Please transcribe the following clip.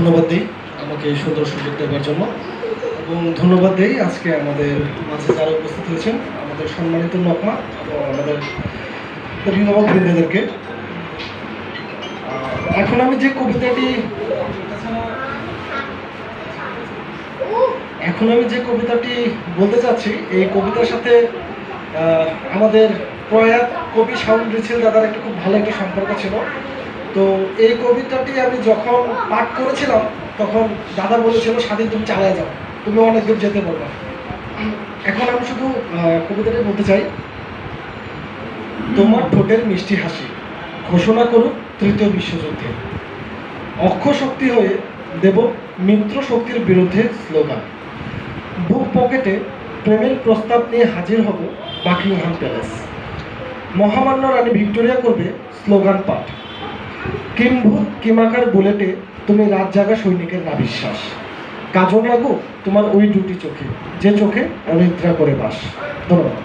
ধন্যবাদ দিই আমাকে এই সুন্দর সুযোগ দেওয়ার জন্য। এবং ধন্যবাদ দিই আজকে আমাদের মাঝে যারা উপস্থিত হয়েছেন, আমাদের সম্মানিত নকমা এবং আমাদের অভিভাবক বৃন্দদেরকে। এখন আমি যে কবিতাটি এখন আমি যে কবিতাটি বলতে চাচ্ছি, এই কবিতার সাথে আমাদের প্রয়াত কবি শাহুল রিছিল দাদার একটা খুব ভালো একটা সম্পর্ক ছিল। তো এই কবিতাটি আমি যখন পাঠ করেছিলাম, তখন দাদা বলেছিল, স্বাধীন, তুমি চালায় যাও। তুমি অনেক দূর যেতে পারবে এখন আমি শুধু কবিতাটি বলতে চাই। তোমার ঠোঁটের মিষ্টি হাসি, ঘোষণা করুক তৃতীয় বিশ্বযুদ্ধে। অক্ষ শক্তি হয়ে দেব মিত্র শক্তির বিরুদ্ধে স্লোগান। বুক পকেটে প্রেমের প্রস্তাব নিয়ে হাজির হব বাকিংহাম প্যালেস। মহামান্য রানী ভিক্টোরিয়া করবে স্লোগান পাঠ। কিম্ভূত কিমাকার বুলেটে তুমি রাত জাগা সৈনিকের না বিশ্বাস কাজল লাগো তোমার ওই দুটি চোখে, যে চোখে অনিদ্রা করে বাস। ধন্যবাদ।